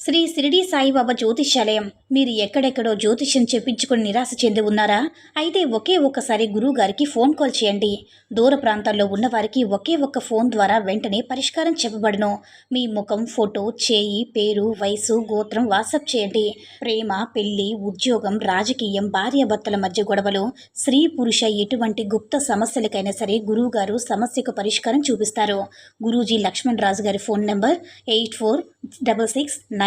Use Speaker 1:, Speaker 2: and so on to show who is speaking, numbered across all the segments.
Speaker 1: శ్రీ షిరిడి సాయిబాబా జ్యోతిష్యాలయం. మీరు ఎక్కడెక్కడో జ్యోతిష్యం చెప్పించుకుని నిరాశ చెంది ఉన్నారా? అయితే ఒకే ఒక్కసారి గురువు గారికి ఫోన్ కాల్ చేయండి. దూర ప్రాంతాల్లో ఉన్నవారికి ఒకే ఒక్క ఫోన్ ద్వారా వెంటనే పరిష్కారం చెప్పబడును. మీ ముఖం ఫోటో చేయి పేరు వయసు గోత్రం వాట్సాప్ చేయండి. ప్రేమ పెళ్ళి ఉద్యోగం రాజకీయం భార్యాభర్తల మధ్య గొడవలు స్త్రీ పురుష ఎటువంటి గుప్త సమస్యలకైనా సరే గురువుగారు సమస్యకు పరిష్కారం చూపిస్తారు. గురూజీ లక్ష్మణ్ రాజు గారి phone number eight four double six nine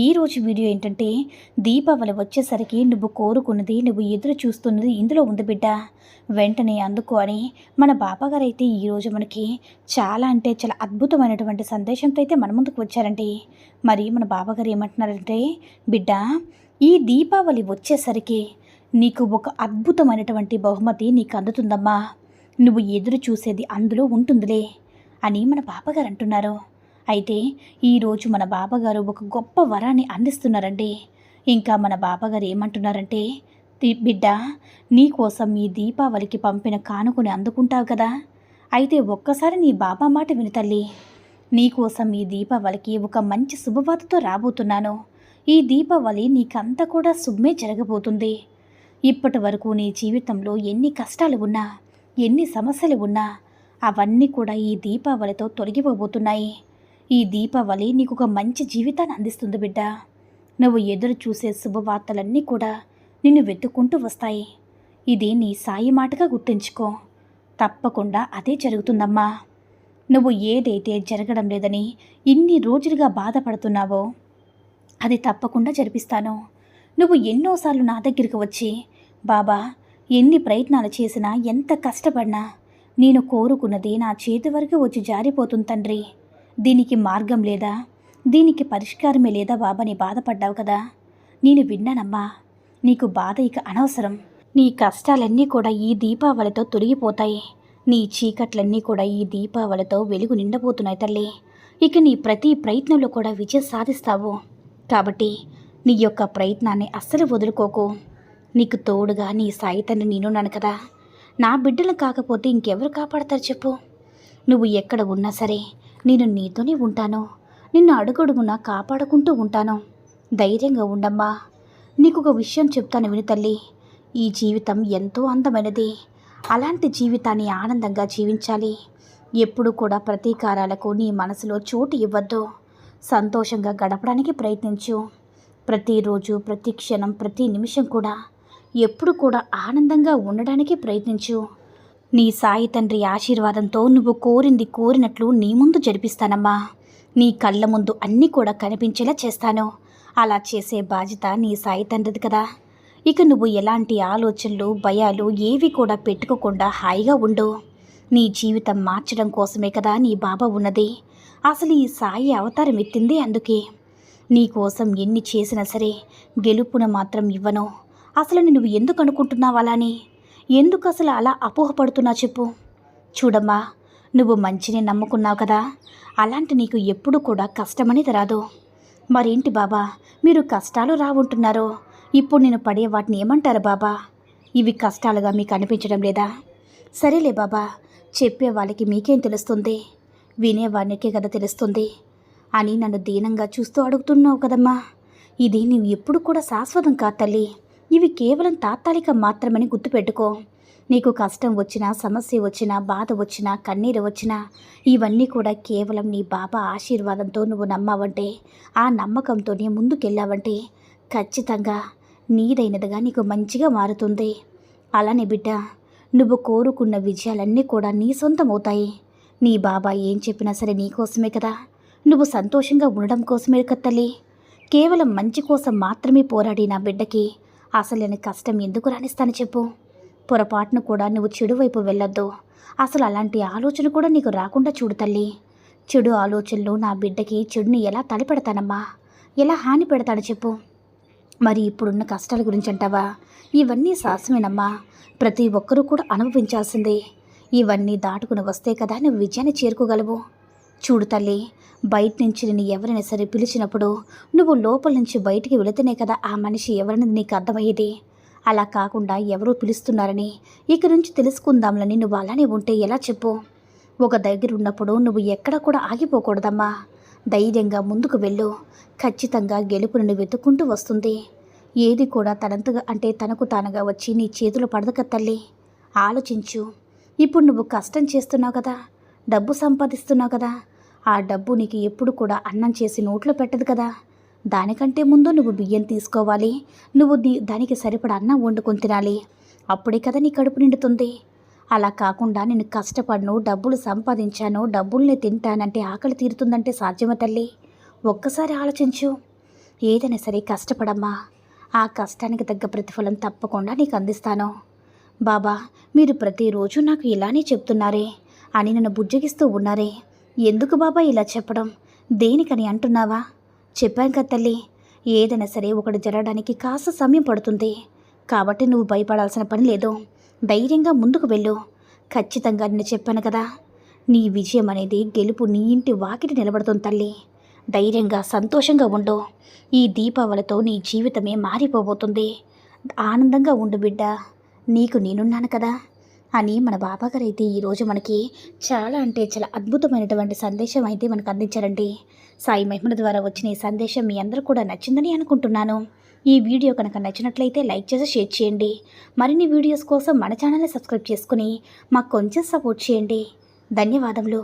Speaker 1: ఈ రోజు వీడియో ఏంటంటే దీపావళి వచ్చేసరికి నువ్వు కోరుకున్నది నువ్వు ఎదురు చూస్తున్నది ఇందులో ఉంది బిడ్డ. వెంటనే అందుకో అని మన బాబాగారు అయితే ఈరోజు మనకి చాలా అంటే చాలా అద్భుతమైనటువంటి సందేశంతో అయితే మన ముందుకు వచ్చారండి. మరి మన బాబాగారు ఏమంటున్నారంటే బిడ్డ ఈ దీపావళి వచ్చేసరికి నీకు ఒక అద్భుతమైనటువంటి బహుమతి నీకు అందుతుందమ్మా. నువ్వు ఎదురు చూసేది అందులో ఉంటుందిలే అని మన పాపగారు అంటున్నారు. అయితే ఈరోజు మన బాబాగారు ఒక గొప్ప వరాన్ని అందిస్తున్నారండి ఇంకా మన బాబాగారు ఏమంటున్నారంటే బిడ్డ నీకోసం ఈ దీపావళికి పంపిన కానుకని అందుకుంటావు కదా. అయితే ఒక్కసారి నీ బాబా మాట విను తల్లి. నీకోసం ఈ దీపావళికి ఒక మంచి శుభవార్తతో రాబోతున్నాను. ఈ దీపావళి నీకంతా కూడా శుభమే జరగబోతుంది. ఇప్పటి వరకు నీ జీవితంలో ఎన్ని కష్టాలు ఉన్నా ఎన్ని సమస్యలు ఉన్నా అవన్నీ కూడా ఈ దీపావళితో తొలగిపోబోతున్నాయి. ఈ దీపావళి నీకు ఒక మంచి జీవితాన్ని అందిస్తుంది బిడ్డ. నువ్వు ఎదురు చూసే శుభవార్తలన్నీ కూడా నిన్ను వెతుక్కుంటూ వస్తాయి. ఇది నీ సాయి మాటగా గుర్తుంచుకో. తప్పకుండా అదే జరుగుతుందమ్మా. నువ్వు ఏదైతే జరగడం లేదని ఇన్ని రోజులుగా బాధపడుతున్నావో అది తప్పకుండా జరిపిస్తాను. నువ్వు ఎన్నోసార్లు నా దగ్గరికి వచ్చి బాబా ఎన్ని ప్రయత్నాలు చేసినా ఎంత కష్టపడినా నేను కోరుకున్నది నా చేతి వరకు వచ్చి జారిపోతుంది తండ్రి. దీనికి మార్గం లేదా? దీనికి పరిష్కారమే లేదా బాబా నీ బాధపడ్డావు కదా? నేను విన్నానమ్మా. నీకు బాధ ఇక అనవసరం. నీ కష్టాలన్నీ కూడా ఈ దీపావళితో తొలగిపోతాయి. నీ చీకట్లన్నీ కూడా ఈ దీపావళితో వెలుగు నిండబోతున్నాయి తల్లి. ఇక నీ ప్రతి ప్రయత్నంలో కూడా విజయం సాధిస్తావు. కాబట్టి నీ యొక్క ప్రయత్నాన్ని అస్సలు వదులుకోకు. నీకు తోడుగా నీ సాయి తండ్రి నేనున్నాను కదా. నా బిడ్డలు కాకపోతే ఇంకెవరు కాపాడతారు చెప్పు. నువ్వు ఎక్కడ ఉన్నా సరే నేను నీతోనే ఉంటాను. నిన్ను అడుగడుగున కాపాడుకుంటూ ఉంటాను. ధైర్యంగా ఉండమ్మా. నీకు ఒక విషయం చెప్తాను విని తల్లి. ఈ జీవితం ఎంతో అందమైనది. అలాంటి జీవితాన్ని ఆనందంగా జీవించాలి. ఎప్పుడు కూడా ప్రతీకారాలకు నీ మనసులో చోటు ఇవ్వద్దు. సంతోషంగా గడపడానికి ప్రయత్నించు. ప్రతిరోజు ప్రతి క్షణం ప్రతి నిమిషం కూడా ఎప్పుడు కూడా ఆనందంగా ఉండడానికి ప్రయత్నించు. నీ సాయి తండ్రి ఆశీర్వాదంతో నువ్వు కోరింది కోరినట్లు నీ ముందు జరిపిస్తానమ్మా. నీ కళ్ళ ముందు అన్నీ కూడా కనిపించేలా చేస్తాను. అలా చేసే బాధ్యత నీ సాయి తండ్రిది కదా. ఇక నువ్వు ఎలాంటి ఆలోచనలు భయాలు ఏవి కూడా పెట్టుకోకుండా హాయిగా ఉండు. నీ జీవితం మార్చడం కోసమే కదా నీ బాబా ఉన్నది. అసలు ఈ సాయి అవతారం ఎత్తింది అందుకే. నీ కోసం ఎన్ని చేసినా సరే గెలుపున మాత్రం ఇవ్వను. అసలు నువ్వు ఎందుకు అనుకుంటున్నావు అలాని? ఎందుకు అసలు అలా అపోహపడుతున్నా చెప్పు? చూడమ్మా నువ్వు మంచిని నమ్ముకున్నావు కదా. అలాంటి నీకు ఎప్పుడు కూడా కష్టమనేది రాదు మరేంటి బాబా మీరు కష్టాలు రావుంటున్నారో? ఇప్పుడు నేను పడే వాటిని ఏమంటారు బాబా? ఇవి కష్టాలుగా మీకు అనిపించడం లేదా? సరేలే బాబా చెప్పే వాళ్ళకి మీకేం తెలుస్తుంది? వినేవాడికే కదా తెలుస్తుంది? అని నన్ను దీనంగా చూస్తూ అడుగుతున్నావు కదమ్మా. ఇది నీవు ఎప్పుడు కూడా శాశ్వతం కా తల్లి. ఇవి కేవలం తాత్కాలిక మాత్రమని గుర్తుపెట్టుకో. నీకు కష్టం వచ్చినా సమస్య వచ్చినా బాధ వచ్చినా కన్నీరు వచ్చినా ఇవన్నీ కూడా కేవలం నీ బాబా ఆశీర్వాదంతో నువ్వు నమ్మావంటే ఆ నమ్మకంతోనే ముందుకెళ్ళావంటే ఖచ్చితంగా నీదైనదిగా నీకు మంచిగా మారుతుంది. అలానే బిడ్డ నువ్వు కోరుకున్న విజయాలన్నీ కూడా నీ సొంతమవుతాయి. నీ బాబా ఏం చెప్పినా సరే నీకోసమే కదా. నువ్వు సంతోషంగా ఉండడం కోసమే కదా తల్లి. కేవలం మంచి కోసం మాత్రమే పోరాడి నా బిడ్డకి అసలు నేను కష్టం ఎందుకు రాణిస్తాను చెప్పు. పొరపాటును కూడా నువ్వు చెడు వైపు వెళ్ళొద్దు. అసలు అలాంటి ఆలోచన కూడా నీకు రాకుండా చూడు తల్లి. చెడు ఆలోచనలు నా బిడ్డకి చెడుని ఎలా తలపెడతానమ్మా? ఎలా హాని పెడతాడు చెప్పు. మరి ఇప్పుడున్న కష్టాల గురించి అంటావా? ఇవన్నీ శాశ్వతమేనమ్మా ప్రతి ఒక్కరూ కూడా అనుభవించాల్సిందే. ఇవన్నీ దాటుకుని వస్తే కదా నువ్వు విజయాన్ని చేరుకోగలవు. చూడు తల్లి బయట నుంచి నిన్ను ఎవరైనా సరే పిలిచినప్పుడు నువ్వు లోపల నుంచి బయటికి వెళితేనే కదా ఆ మనిషి ఎవరనేది నీకు అర్థమయ్యేది. అలా కాకుండా ఎవరో పిలుస్తున్నారని ఇక నుంచి తెలుసుకుందాంలని నువ్వు అలానే ఉంటే ఎలా చెప్పు? ఒక దగ్గర ఉన్నప్పుడు నువ్వు ఎక్కడ కూడా ఆగిపోకూడదమ్మా. ధైర్యంగా ముందుకు వెళ్ళు. ఖచ్చితంగా గెలుపును వెతుక్కుంటూ వస్తుంది. ఏది కూడా తనంతగా అంటే తనకు తానుగా వచ్చి నీ చేతులు పడదక తల్లి. ఆలోచించు. ఇప్పుడు నువ్వు కష్టం చేస్తున్నావు కదా. డబ్బు సంపాదిస్తున్నావు కదా. ఆ డబ్బు నీకు ఎప్పుడు కూడా అన్నం చేసి నోట్లో పెట్టదు కదా. దానికంటే ముందు నువ్వు బియ్యం తీసుకోవాలి. నువ్వు నీ దానికి సరిపడా అన్నం వండుకొని తినాలి. అప్పుడే కదా నీ కడుపు నిండుతుంది. అలా కాకుండా నేను కష్టపడను డబ్బులు సంపాదించాను డబ్బుల్ని తింటానంటే ఆకలి తీరుతుందంటే సాధ్యమా తల్లి? ఒక్కసారి ఆలోచించు. ఏదైనా సరే కష్టపడమ్మా. ఆ కష్టానికి తగ్గ ప్రతిఫలం తప్పకుండా నీకు అందిస్తాను. బాబా మీరు ప్రతిరోజు నాకు ఇలానే చెప్తున్నారే. అని నన్ను బుజ్జగిస్తూ ఉన్నారే. ఎందుకు బాబా ఇలా చెప్పడం? దేనికని అంటున్నావా? చెప్పాం కదా తల్లి ఏదైనా సరే ఒకటి జరగడానికి కాస్త సమయం పడుతుంది. కాబట్టి నువ్వు భయపడాల్సిన పని లేదు. ధైర్యంగా ముందుకు వెళ్ళు. ఖచ్చితంగా నేను చెప్పాను కదా. నీ విజయం అనేది గెలుపు నీ ఇంటి వాకిటి నిలబడుతుంది తల్లి. ధైర్యంగా సంతోషంగా ఉండు. ఈ దీపావళితో నీ జీవితమే మారిపోబోతుంది. ఆనందంగా ఉండు బిడ్డ. నీకు నేనున్నాను కదా. అని మన బాబాగారు అయితే ఈరోజు మనకి చాలా అంటే చాలా అద్భుతమైనటువంటి సందేశం అయితే మనకు అందించారండి. సాయి మహిమల ద్వారా వచ్చిన ఈ సందేశం మీ అందరూ కూడా నచ్చిందని అనుకుంటున్నాను. ఈ వీడియో కనుక నచ్చినట్లయితే లైక్ చేసి షేర్ చేయండి. మరిన్ని వీడియోస్ కోసం మన ఛానల్ని సబ్స్క్రైబ్ చేసుకుని మాకు కొంచెం సపోర్ట్ చేయండి. ధన్యవాదములు.